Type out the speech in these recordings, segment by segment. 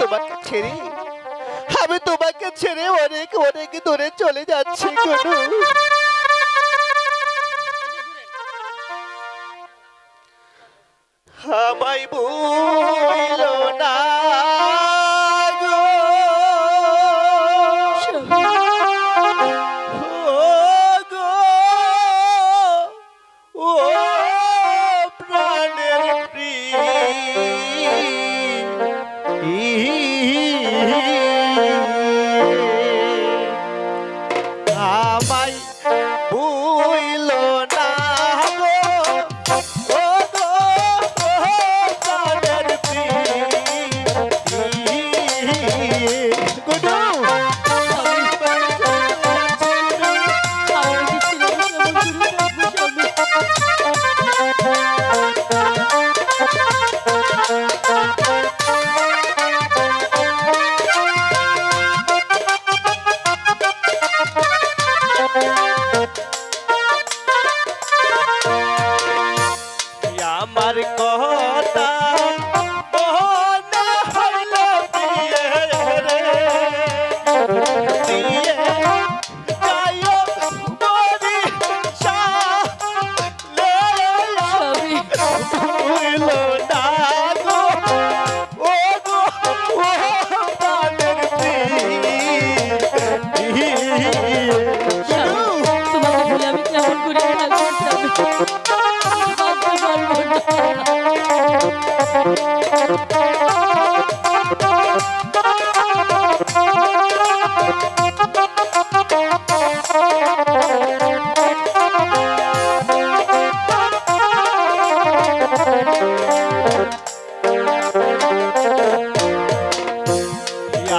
তোমাকে ছেড়ে আমি তোমাকে ছেড়ে অনেক অনেক দূরে চলে যাচ্ছি গুরু। আমায় ভুলো না।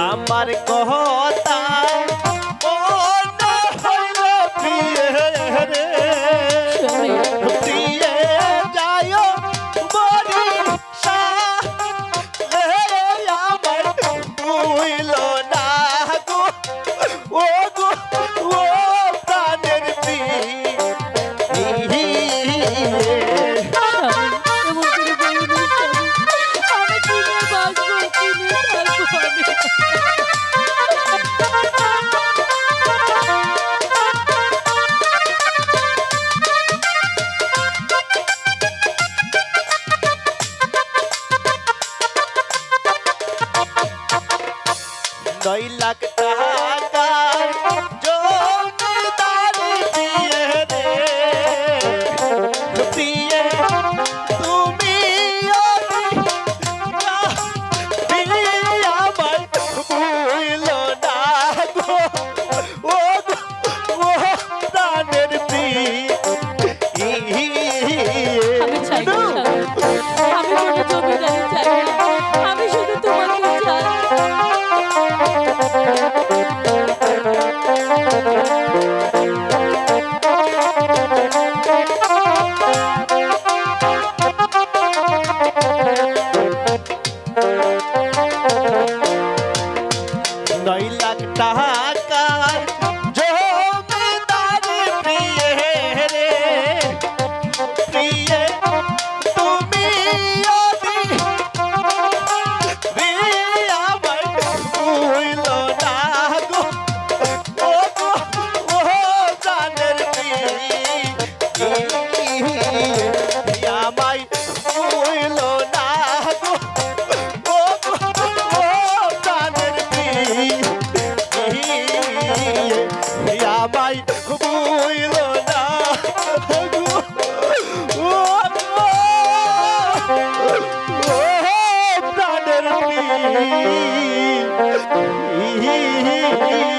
আমার কহ দুই লাখ টাকার Thank you.